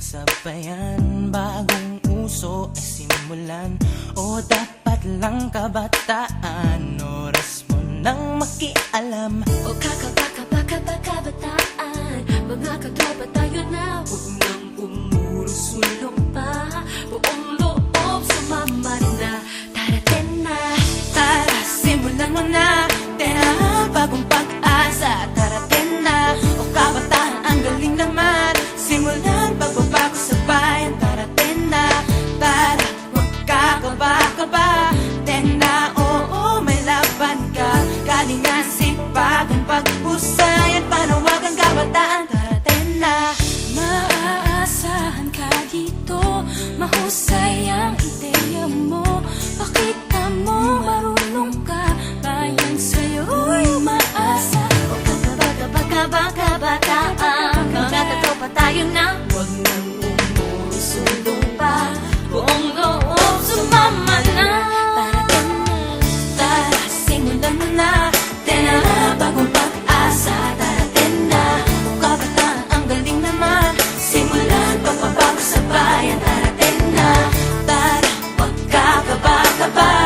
sabayan Bagong uso ay O dapat lang kabataan Oras nang makialam. O kakabaka baka baka bataan Mga katropa tayo na. Huwag nang umuro sulong kakaba-kaba Tena, oo, may laban ka. Galingan, sipagan, pagpusayan Panawagan, kabataan Tarating na Maaasahan ka dito. Mahusay ang ideya mo. Pakita mo marunong ka. Bayan sa'yo'y umaasa O kakabaka baka baka bataan Mga katropa tayo na. Huwag nang umusulong pa. Buong loob sumama na Para ka na Tara, simulan na. Tena na bagong pag-asa Darating na. Kung kabataan ang galing naman. Simulan pagpapago sa bayan Darating na. Tara, wag ka kaba-kaba